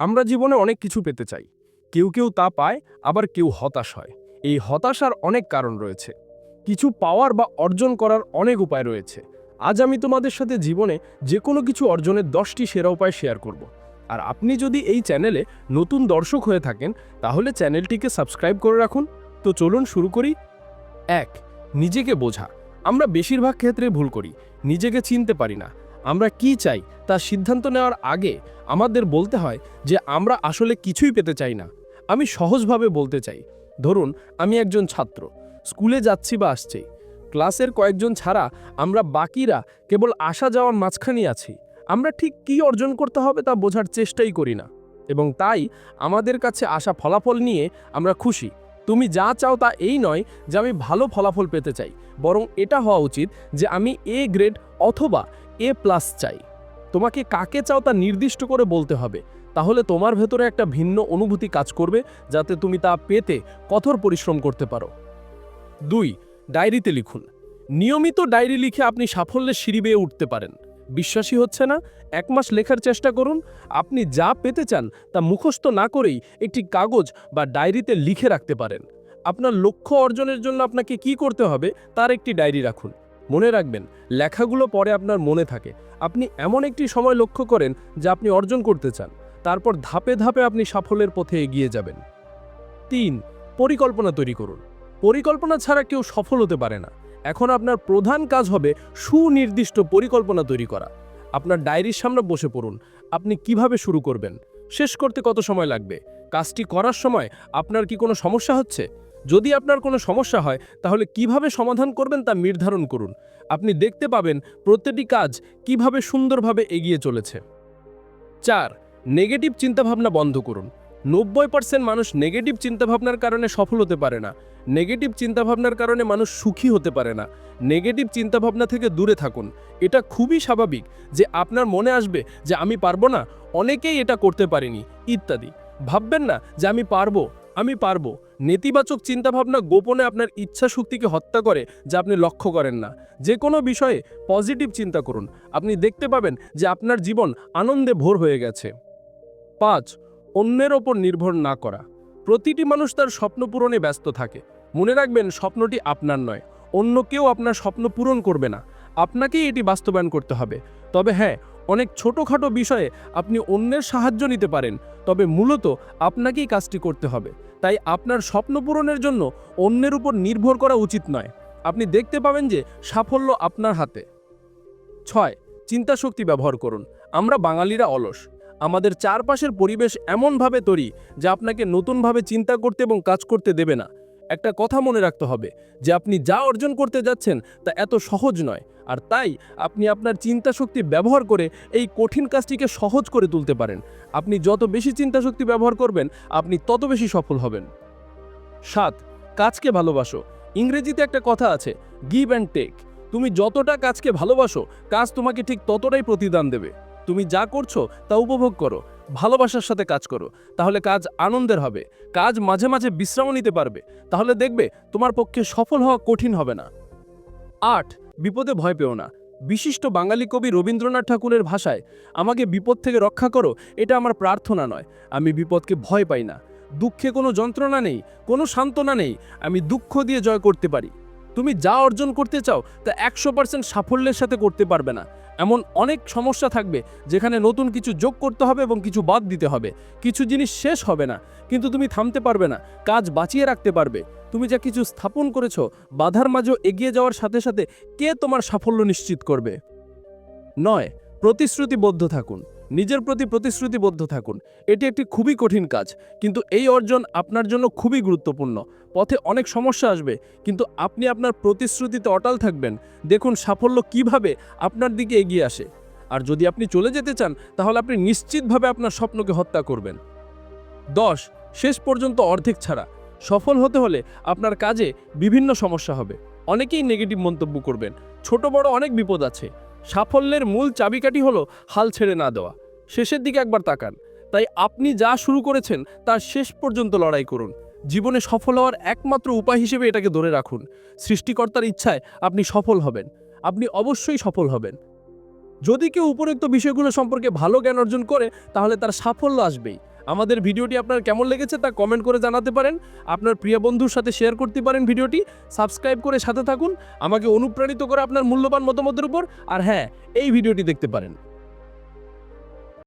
আমরা জীবনে অনেক কিছু পেতে চাই। কেউ কেউ তা পায়, আবার কেউ হতাশ হয়। এই হতাশার অনেক কারণ রয়েছে। কিছু পাওয়ার বা অর্জন করার অনেক উপায় রয়েছে। আজ আমি তোমাদের সাথে জীবনে যে কোনো কিছু অর্জনের দশটি সেরা উপায় শেয়ার করব। আর আপনি যদি এই চ্যানেলে নতুন দর্শক হয়ে থাকেন, তাহলে চ্যানেলটিকে সাবস্ক্রাইব করে রাখুন। তো চলুন শুরু করি। এক, নিজেকে বোঝা। আমরা বেশিরভাগ ক্ষেত্রে ভুল করি। নিজেকে চিনতে পারি না। আমরা কি চাই তার সিদ্ধান্ত নেওয়ার আগে আমাদের বলতে হয় যে আমরা আসলে কিছুই পেতে চাই না। আমি সহজভাবে বলতে চাই। ধরুন, আমি একজন ছাত্র। স্কুলে যাচ্ছি বা আসছি। ক্লাসের কয়েকজন ছাড়া আমরা বাকিরা কেবল আসা যাওয়ার মাঝখানেই আছি। আমরা ঠিক কী অর্জন করতে হবে তা বোঝার চেষ্টাই করি না। এবং তাই আমাদের কাছে আসা ফলাফল নিয়ে আমরা খুশি। তুমি যা চাও তা এই নয় যে আমি ভালো ফলাফল পেতে চাই। বরং এটা হওয়া উচিত যে আমি এ গ্রেড অথবা এ প্লাস চাই। তোমাকে কাকে চাও তা নির্দিষ্ট করে বলতে হবে। তাহলে তোমার ভেতরে একটা ভিন্ন অনুভূতি কাজ করবে, যাতে তুমি তা পেতে কঠোর পরিশ্রম করতে পারো। দুই, ডায়েরিতে লিখুন। নিয়মিত ডায়েরি লিখে আপনি সাফল্যের সিঁড়ি বেয়ে উঠতে পারেন। বিশ্বাসী হচ্ছে না, এক মাস লেখার চেষ্টা করুন। আপনি যা পেতে চান তা মুখস্থ না করেই একটি কাগজ বা ডায়েরিতে লিখে রাখতে পারেন। আপনার লক্ষ্য অর্জনের জন্য আপনাকে কি করতে হবে, তার একটি ডায়েরি রাখুন। মনে রাখবেন, লেখাগুলো পরে আপনার মনে থাকে। আপনি এমন একটি সময় লক্ষ্য করেন যা আপনি অর্জন করতে চান, তারপর ধাপে ধাপে আপনি সাফল্যের পথে এগিয়ে যাবেন। তিন, পরিকল্পনা তৈরি করুন। পরিকল্পনা ছাড়া কেউ সফল হতে পারে না। এখন আপনার প্রধান কাজ হবে সুনির্দিষ্ট পরিকল্পনা তৈরি করা। আপনার ডায়েরির সামনে বসে পড়ুন, আপনি কীভাবে শুরু করবেন? শেষ করতে কত সময় লাগবে? কাজটি করার সময় আপনার কি কোনো সমস্যা হচ্ছে? যদি আপনার কোনো সমস্যা হয়, তাহলে কীভাবে সমাধান করবেন তা নির্ধারণ করুন। আপনি দেখতে পাবেন প্রত্যেকটি কাজ কীভাবে সুন্দরভাবে এগিয়ে চলেছে। চার নেগেটিভ চিন্তাভাবনা বন্ধ করুন। নব্বই পার্সেন্ট মানুষ নেগেটিভ চিন্তাভাবনার কারণে সফল হতে পারে না। নেগেটিভ চিন্তাভাবনার কারণে মানুষ সুখী হতে পারে না। নেগেটিভ চিন্তাভাবনা থেকে দূরে থাকুন। এটা খুবই স্বাভাবিক যে আপনার মনে আসবে যে আমি পারব না, অনেকেই এটা করতে পারেনি, ইত্যাদি। ভাববেন না যে আমি পারব আমি পারব। নেতিবাচক চিন্তাভাবনা গোপনে আপনার ইচ্ছা শক্তিকে হত্যা করে, যা আপনি লক্ষ্য করেন না। যে কোনো বিষয়ে পজিটিভ চিন্তা করুন। আপনি দেখতে পাবেন যে আপনার জীবন আনন্দে ভোর হয়ে গেছে। পাঁচ, অন্যের ওপর নির্ভর না করা। প্রতিটি মানুষ তার স্বপ্ন পূরণে ব্যস্ত থাকে। মনে রাখবেন, স্বপ্নটি আপনার নয়। অন্য কেউ আপনার স্বপ্ন পূরণ করবে না। আপনাকেই এটি বাস্তবায়ন করতে হবে। তবে হ্যাঁ অনেক ছোটোখাটো বিষয়ে আপনি অন্যের সাহায্য নিতে পারেন, তবে মূলত আপনাকেই কাজটি করতে হবে। তাই আপনার স্বপ্ন পূরণের জন্য অন্যের উপর নির্ভর করা উচিত নয়। আপনি দেখতে পাবেন যে সাফল্য আপনার হাতে। ছয়, চিন্তাশক্তি ব্যবহার করুন। আমরা বাঙালিরা অলস। আমাদের চারপাশের পরিবেশ এমনভাবে তৈরি যা আপনাকে নতুনভাবে চিন্তা করতে এবং কাজ করতে দেবে না। একটা কথা মনে রাখতে হবে যে আপনি যা অর্জন করতে যাচ্ছেন তা এত সহজ নয়। আর তাই আপনি আপনার চিন্তা শক্তি ব্যবহার করে এই কঠিন কাজটিকে সহজ করে তুলতে পারেন। আপনি যত বেশি চিন্তা শক্তি ব্যবহার করবেন, আপনি তত বেশি সফল হবেন। সাত, কাজকে ভালোবাসো। ইংরেজিতে একটা কথা আছে গিভ অ্যান্ড টেক তুমি যতটা কাজকে ভালোবাসো, কাজ তোমাকে ঠিক ততটাই প্রতিদান দেবে। তুমি যা করছ তা উপভোগ করো। ভালোবাসার সাথে কাজ করো, তাহলে কাজ আনন্দের হবে, কাজ মাঝে মাঝে বিশ্রামও নিতে পারবে, তাহলে দেখবে তোমার পক্ষে সফল হওয়া কঠিন হবে না। আট, বিপদে ভয় পেও না, বিশিষ্ট বাঙালি কবি রবীন্দ্রনাথ ঠাকুরের ভাষায়, আমাকে বিপদ থেকে রক্ষা করো, এটা আমার প্রার্থনা নয়, আমি বিপদকে ভয় পাই না, দুঃখে কোনো যন্ত্রণা নেই, কোনো সান্ত্বনা নেই, আমি দুঃখ দিয়ে জয় করতে পারি। তুমি যা অর্জন করতে চাও, তা একশো পার্সেন্ট সাফল্যের সাথে করতে পারবে না। এমন অনেক সমস্যা থাকবে, যেখানে নতুন কিছু যোগ করতে হবে এবং কিছু বাদ দিতে হবে। কিছু জিনিস শেষ হবে না, কিন্তু তুমি থামতে পারবে না, কাজ বাঁচিয়ে রাখতে পারবে। তুমি যা কিছু স্থাপন করেছ, বাধার মাঝেও এগিয়ে যাওয়ার সাথে সাথে কে তোমার সাফল্য নিশ্চিত করবে? নয়, প্রতিশ্রুতিবদ্ধ থাকুন। নিজের প্রতি প্রতিশ্রুতিবদ্ধ থাকুন। এটি একটি খুবই কঠিন কাজ, কিন্তু এই অর্জন আপনার জন্য খুবই গুরুত্বপূর্ণ। পথে অনেক সমস্যা আসবে, কিন্তু আপনি আপনার প্রতিশ্রুতিতে অটাল থাকবেন। দেখুন সাফল্য কীভাবে আপনার দিকে এগিয়ে আসে। আর যদি আপনি চলে যেতে চান, তাহলে আপনি নিশ্চিতভাবে আপনার স্বপ্নকে হত্যা করবেন। দশ, শেষ পর্যন্ত অর্ধেক ছাড়া। সফল হতে হলে আপনার কাজে বিভিন্ন সমস্যা হবে। অনেকেই নেগেটিভ মন্তব্য করবেন। ছোট বড় অনেক বিপদ আছে। সাফল্যের মূল চাবিকাঠি হলো হাল ছেড়ে না দেওয়া। শেষের দিকে একবার তাকান। তাই আপনি যা শুরু করেছেন, তার শেষ পর্যন্ত লড়াই করুন। জীবনে সফল হওয়ার একমাত্র উপায় হিসেবে এটাকে ধরে রাখুন। সৃষ্টিকর্তার ইচ্ছায় আপনি সফল হবেন। আপনি অবশ্যই সফল হবেন। যদি কেউ উপরোক্ত বিষয়গুলো সম্পর্কে ভালো জ্ঞান অর্জন করে, তাহলে তার সাফল্য আসবেই। আমাদের ভিডিওটি আপনার কেমন লেগেছে তা কমেন্ট করে জানাতে পারেন। আপনার প্রিয় বন্ধুর সাথে শেয়ার করতে পারেন ভিডিওটি। সাবস্ক্রাইব করে সাথে থাকুন। আমাকে অনুপ্রাণিত করে আপনার মূল্যবান মতামতের উপর। আর হ্যাঁ এই ভিডিওটি দেখতে পারেন।